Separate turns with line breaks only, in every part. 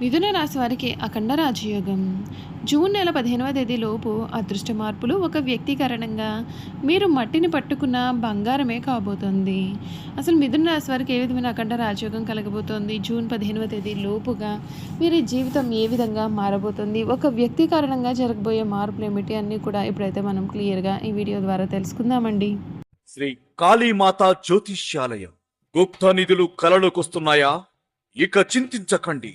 మిథున రాశి వారికి అఖండ రాజయోగం. జూన్ నెల పదిహేనవ తేదీలోపు అదృష్ట మార్పులు ఒక వ్యక్తీకరణంగా మీరు మట్టిని పట్టుకున్న బంగారమే కాబోతుంది. అసలు మిథున రాశి వారికి ఏ విధమైన అఖండ రాజయోగం కలగబోతోంది? జూన్ పదిహేనవ తేదీ లోపుగా మీరు జీవితం ఏ విధంగా మారబోతుంది? ఒక వ్యక్తీకరణంగా జరగబోయే మార్పులు ఏమిటి? అన్నీ కూడా ఇప్పుడైతే మనం క్లియర్గా ఈ వీడియో ద్వారా తెలుసుకుందామండి.
శ్రీ కాళీమాత జ్యోతిష్యాలయం. గుప్త నిధులు కలలోకొస్తున్నాయా? ఇక చింతించకండి.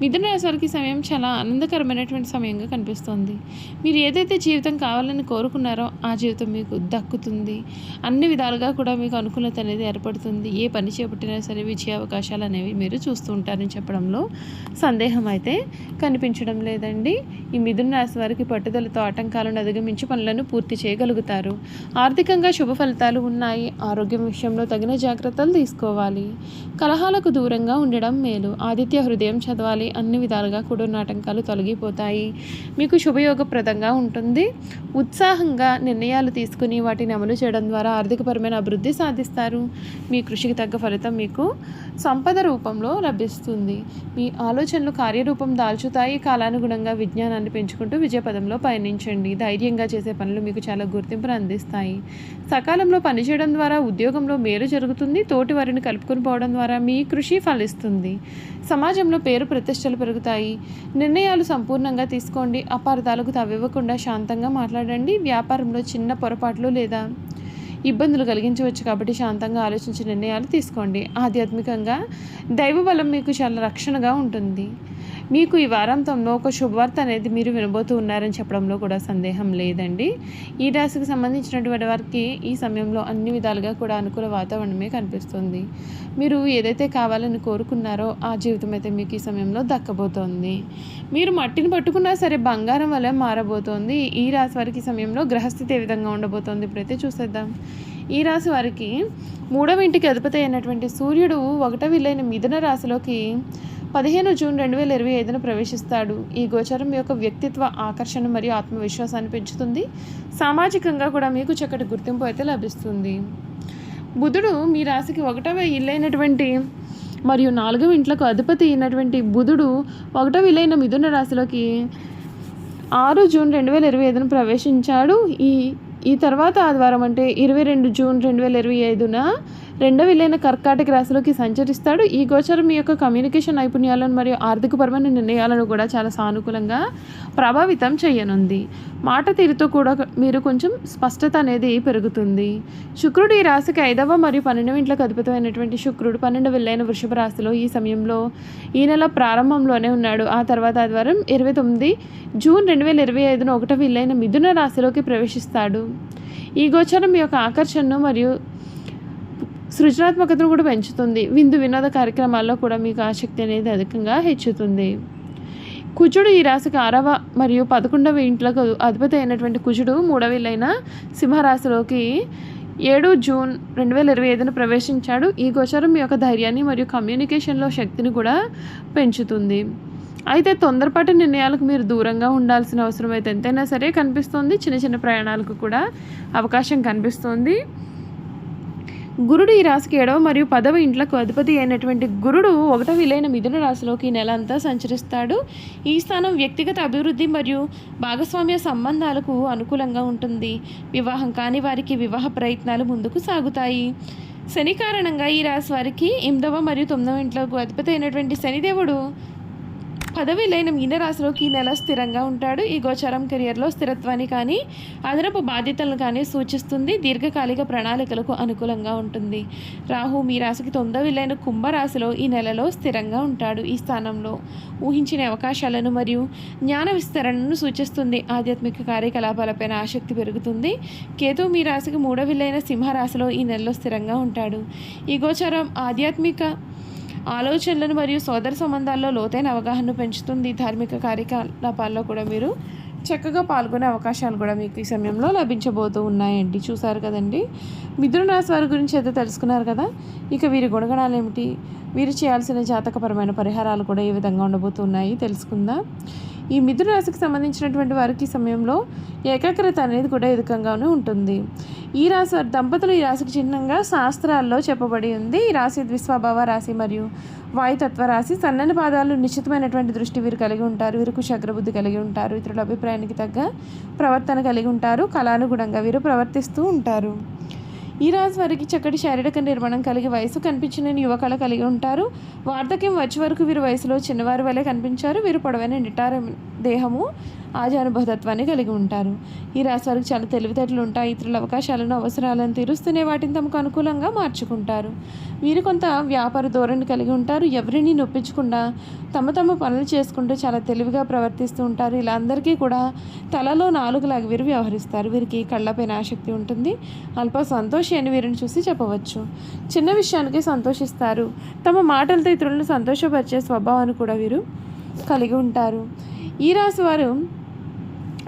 మిథున రాశి వారికి సమయం చాలా ఆనందకరమైనటువంటి సమయంగా కనిపిస్తోంది. మీరు ఏదైతే జీవితం కావాలని కోరుకున్నారో ఆ జీవితం మీకు దక్కుతుంది. అన్ని విధాలుగా కూడా మీకు అనుకూలత అనేది ఏర్పడుతుంది. ఏ పని చేపట్టినా సరే విజయ అవకాశాలు అనేవి మీరు చూస్తూ ఉంటారని చెప్పడంలో సందేహం అయితే కనిపించడం లేదండి. ఈ మిథున రాశి వారికి పట్టుదలతో ఆటంకాలను అధిగమించి పనులను పూర్తి చేయగలుగుతారు. ఆర్థికంగా శుభ ఫలితాలు ఉన్నాయి. ఆరోగ్యం విషయంలో తగిన జాగ్రత్తలు తీసుకోవాలి. కలహాలకు దూరంగా ఉండడం మేలు. ఆదిత్య హృదయం చదవాలి. అన్ని విధాలుగా కూడా ఆటంకాలు తొలగిపోతాయి. మీకు శుభయోగప్రదంగా ఉంటుంది. ఉత్సాహంగా నిర్ణయాలు తీసుకుని వాటిని అమలు చేయడం ద్వారా ఆర్థికపరమైన అభివృద్ధి సాధిస్తారు. మీ కృషికి తగ్గ ఫలితం మీకు సంపద రూపంలో లభిస్తుంది. మీ ఆలోచనలు కార్యరూపం దాల్చుతాయి. కాలానుగుణంగా విజ్ఞానాన్ని పెంచుకుంటూ విజయపదంలో పయనించండి. ధైర్యంగా చేసే పనులు మీకు చాలా గుర్తింపును అందిస్తాయి. సకాలంలో పనిచేయడం ద్వారా ఉద్యోగంలో మేలు జరుగుతుంది. తోటి వారిని కలుపుకొని పోవడం ద్వారా మీ కృషి ఫలిస్తుంది. సమాజంలో పేరు ప్రతిష్టలు పెరుగుతాయి. నిర్ణయాలు సంపూర్ణంగా తీసుకోండి. అపార్థాలకు తవ్వివ్వకుండా శాంతంగా మాట్లాడండి. వ్యాపారంలో చిన్న పొరపాట్లు లేదా ఇబ్బందులు కలిగించవచ్చు కాబట్టి శాంతంగా ఆలోచించి నిర్ణయాలు తీసుకోండి. ఆధ్యాత్మికంగా దైవ బలం మీకు చాలా రక్షణగా ఉంటుంది. మీకు ఈ వారాంతంలో ఒక శుభవార్త అనేది మీరు వినబోతూ ఉన్నారని చెప్పడంలో కూడా సందేహం లేదండి. ఈ రాశికి సంబంధించినటువంటి వారికి ఈ సమయంలో అన్ని విధాలుగా కూడా అనుకూల వాతావరణమే కనిపిస్తుంది. మీరు ఏదైతే కావాలని కోరుకున్నారో ఆ జీవితం అయితే మీకు ఈ సమయంలో దక్కబోతోంది. మీరు మట్టిని పట్టుకున్నా సరే బంగారం వల్ల మారబోతోంది. ఈ రాశి వారికి సమయంలో గ్రహస్థితి ఏ విధంగా ఉండబోతోంది ఇప్పుడైతే చూసేద్దాం. ఈ రాశి వారికి మూడవ ఇంటికి అధిపతి అయినటువంటి సూర్యుడు ఒకటవ ఇల్లైన మిథున రాశిలోకి పదిహేను జూన్ రెండు వేల ఇరవై ఐదున ప్రవేశిస్తాడు. ఈ గోచరం యొక్క వ్యక్తిత్వ ఆకర్షణ మరియు ఆత్మవిశ్వాసాన్ని పెంచుతుంది. సామాజికంగా కూడా మీకు చక్కటి గుర్తింపు అయితే లభిస్తుంది. బుధుడు మీ రాశికి ఒకటవ ఇల్లైనటువంటి మరియు నాలుగవ ఇంట్లకు అధిపతి అయినటువంటి బుధుడు ఒకటవ ఇల్లైన మిథున రాశిలోకి ఆరు జూన్ రెండు వేల ఇరవై ఐదున ప్రవేశించాడు. ఈ ఈ తర్వాత ఆదివారం అంటే ఇరవై రెండు జూన్ రెండు వేల ఇరవై ఐదున రెండవ ఇల్లైన కర్కాటక రాశిలోకి సంచరిస్తాడు. ఈ గోచరం మీ యొక్క కమ్యూనికేషన్ నైపుణ్యాలను మరియు ఆర్థికపరమైన నిర్ణయాలను కూడా చాలా సానుకూలంగా ప్రభావితం చేయనుంది. మాట తీరుతో కూడా మీరు కొంచెం స్పష్టత అనేది పెరుగుతుంది. శుక్రుడు ఈ రాశికి ఐదవ మరియు పన్నెండవ ఇంట్లకు అధిపతమైనటువంటి శుక్రుడు పన్నెండు వెళ్ళైన వృషభ రాశిలో ఈ సమయంలో ఈ నెల ప్రారంభంలోనే ఉన్నాడు. ఆ తర్వాత ఆదివారం ఇరవై తొమ్మిది జూన్ రెండు వేల ఇరవై ఐదున ఒకటవ ఇల్లైన మిథున రాశిలోకి ప్రవేశిస్తాడు. ఈ గోచరం మీ యొక్క ఆకర్షణను మరియు సృజనాత్మకతను కూడా పెంచుతుంది. విందు వినోద కార్యక్రమాల్లో కూడా మీకు ఆసక్తి అనేది అధికంగా హెచ్చుతుంది. కుజుడు ఈ రాశికి ఆరవ మరియు పదకొండవ ఇంట్లకు అధిపతి అయినటువంటి కుజుడు మూడవ ఇల్లైన సింహరాశిలోకి ఏడు జూన్ రెండు వేల ఇరవై ఐదున ప్రవేశించాడు. ఈ గోచరం మీ యొక్క ధైర్యాన్ని మరియు కమ్యూనికేషన్లో శక్తిని కూడా పెంచుతుంది. అయితే తొందరపాటు నిర్ణయాలకు మీరు దూరంగా ఉండాల్సిన అవసరం అయితే ఎంతైనా సరే కనిపిస్తుంది. చిన్న చిన్న ప్రయాణాలకు కూడా అవకాశం కనిపిస్తుంది. గురుడు ఈ రాశికి ఏడవ మరియు పదవ ఇంట్లకు అధిపతి అయినటువంటి గురుడు ఒకటో విలైన మిథున రాశిలోకి ఈ నెల అంతా సంచరిస్తాడు. ఈ స్థానం వ్యక్తిగత అభివృద్ధి మరియు భాగస్వామ్య సంబంధాలకు అనుకూలంగా ఉంటుంది. వివాహం కాని వారికి వివాహ ప్రయత్నాలు ముందుకు సాగుతాయి. శని కారణంగా ఈ రాశి వారికి ఎనిమిదవ మరియు తొమ్మిదవ ఇంట్లకు అధిపతి అయినటువంటి శనిదేవుడు పదవి లేని మీనరాశిలోకి ఈ నెల స్థిరంగా ఉంటాడు. ఈ గోచారం కెరియర్లో స్థిరత్వాన్ని కానీ అదనపు బాధ్యతలను కానీ సూచిస్తుంది. దీర్ఘకాలిక ప్రణాళికలకు అనుకూలంగా ఉంటుంది. రాహు మీ రాశికి తొమ్మిదవ ఇల్లైన కుంభరాశిలో ఈ నెలలో స్థిరంగా ఉంటాడు. ఈ స్థానంలో ఊహించిన అవకాశాలను మరియు జ్ఞాన విస్తరణను సూచిస్తుంది. ఆధ్యాత్మిక కార్యకలాపాలపైన ఆసక్తి పెరుగుతుంది. కేతు మీ రాశికి మూడవ సింహరాశిలో ఈ నెలలో స్థిరంగా ఉంటాడు. ఈ గోచారం ఆధ్యాత్మిక ఆలోచనలను మరియు సోదర సంబంధాల్లో లోతైన అవగాహనను పెంచుతుంది ధార్మిక కార్యకలాపాల్లో కూడా మీరు చక్కగా పాల్గొనే అవకాశాలు కూడా మీకు ఈ సమయంలో లభించబోతూ ఉన్నాయండి. చూసారు కదండి? మిథున రాశి వారి గురించి అయితే తెలుసుకున్నారు కదా? ఇక వీరి గుణగణాలు ఏమిటి? వీరు చేయాల్సిన జాతకపరమైన పరిహారాలు కూడా ఏ విధంగా ఉండబోతున్నాయి తెలుసుకుందాం. ఈ మిథున రాశికి సంబంధించినటువంటి వారికి ఈ సమయంలో ఏకాగ్రత అనేది కూడా ఎదుకంగానే ఉంటుంది. ఈ రాశి వారి దంపతులు ఈ రాశికి చిహ్నంగా శాస్త్రాల్లో చెప్పబడి ఉంది. ఈ రాశి ద్విస్వభావ రాశి మరియు వాయుతత్వ రాశి సన్నని పాదాలు నిశ్చితమైనటువంటి దృష్టి వీరు కలిగి ఉంటారు. వీరు కుశగ్రబుద్ధి కలిగి ఉంటారు. ఇతరుల అభిప్రాయానికి తగ్గ ప్రవర్తన కలిగి ఉంటారు. కళానుగుణంగా వీరు ప్రవర్తిస్తూ ఉంటారు. ఈ రాశి వారికి చక్కటి శారీరక నిర్మాణం కలిగి వయసు కనిపించిన యువకళ కలిగి ఉంటారు. వార్ధక్యం వచ్చే వరకు వీరు వయసులో చిన్నవారి వలె కనిపించారు. వీరు పొడవైన నిటార దేహము ఆజానుభవతత్వాన్ని కలిగి ఉంటారు. ఈ రాశి వారికి చాలా తెలివితేటలు ఉంటాయి. ఇతరుల అవకాశాలను అవసరాలను తీరుస్తూనే వాటిని తమకు అనుకూలంగా మార్చుకుంటారు. వీరు కొంత వ్యాపార ధోరణి కలిగి ఉంటారు. ఎవరిని నొప్పించకుండా తమ తమ పనులు చేసుకుంటూ చాలా తెలివిగా ప్రవర్తిస్తూ ఉంటారు. ఇలా అందరికీ కూడా తలలో నాలుగులాగా వీరు వ్యవహరిస్తారు. వీరికి కళ్ళపైన ఆసక్తి ఉంటుంది. అల్ప సంతోషి అని వీరిని చూసి చెప్పవచ్చు. చిన్న విషయానికి సంతోషిస్తారు. తమ మాటలతో ఇతరులను సంతోషపరిచే స్వభావాన్ని కూడా వీరు కలిగి ఉంటారు. ఈ రాశి వారు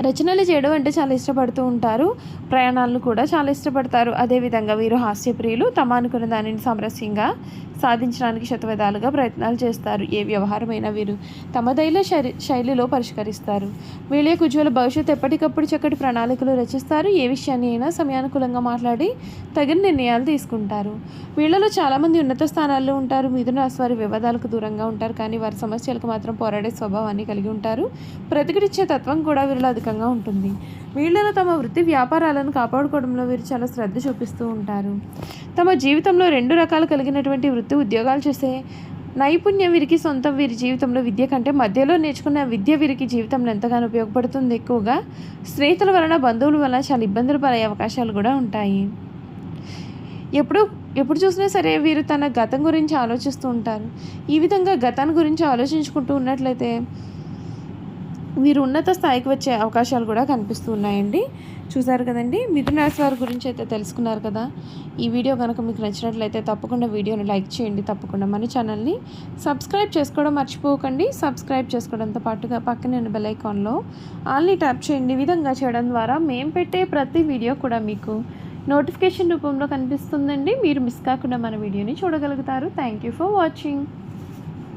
రచనలు చేయడం అంటే చాలా ఇష్టపడుతూ ఉంటారు. ప్రయాణాలను కూడా చాలా ఇష్టపడతారు. అదేవిధంగా వీరు హాస్యప్రియులు. తమ అనుకున్న దానిని సామరస్యంగా సాధించడానికి శతవిధాలుగా ప్రయత్నాలు చేస్తారు. ఏ వ్యవహారమైనా వీరు తమదైన శైలి శైలిలో పరిష్కరిస్తారు. వీళ్ళ యొక్క ఉజ్వల భవిష్యత్తు ఎప్పటికప్పుడు చక్కటి ప్రణాళికలు రచిస్తారు. ఏ విషయాన్ని అయినా సమయానుకూలంగా మాట్లాడి తగిన నిర్ణయాలు తీసుకుంటారు. వీళ్ళలో చాలామంది ఉన్నత స్థానాల్లో ఉంటారు. మిథున రాశి వారి వివాదాలకు దూరంగా ఉంటారు. కానీ వారి సమస్యలకు మాత్రం పోరాడే స్వభావాన్ని కలిగి ఉంటారు. ప్రతిఘటించే తత్వం కూడా వీరిలో అధికంగా ఉంటుంది. వీళ్ళలో తమ వృత్తి వ్యాపారాలను కాపాడుకోవడంలో వీరు చాలా శ్రద్ధ చూపిస్తూ ఉంటారు. తమ జీవితంలో రెండు రకాలు కలిగినటువంటి వృత్తి ఉద్యోగాలు చేసే నైపుణ్యం వీరికి సొంతం వీరి జీవితంలో విద్య కంటే మధ్యలో నేర్చుకున్న విద్య వీరికి జీవితంలో ఎంతగానో ఉపయోగపడుతుంది ఎక్కువగా. స్నేహితుల వలన బంధువుల వలన చాలా ఇబ్బందులు పడే అవకాశాలు కూడా ఉంటాయి. ఎప్పుడు ఎప్పుడు చూసినా సరే వీరు తన గతం గురించి ఆలోచిస్తూ ఉంటారు. ఈ విధంగా గతాన్ని గురించి ఆలోచించుకుంటూ ఉన్నట్లయితే వీరు ఉన్నత స్థాయికి వచ్చే అవకాశాలు కూడా కనిపిస్తూ ఉన్నాయండి. చూసారు కదండి? మిథున రాశి వారి గురించి అయితే తెలుసుకున్నారు కదా. ఈ వీడియో కనుక మీకు నచ్చినట్లయితే తప్పకుండా వీడియోని లైక్ చేయండి. తప్పకుండా మన ఛానల్ని సబ్స్క్రైబ్ చేసుకోవడం మర్చిపోకండి. సబ్స్క్రైబ్ చేసుకోవడంతో పాటుగా పక్కనే ఉన్న బెల్ ఐకాన్లో ఆల్ని ట్యాప్ చేయండి. విధంగా చేయడం ద్వారా మేము పెట్టే ప్రతి వీడియో కూడా మీకు నోటిఫికేషన్ రూపంలో కనిపిస్తుందండి. మీరు మిస్ కాకుండా మన వీడియోని చూడగలుగుతారు. Thank you for watching.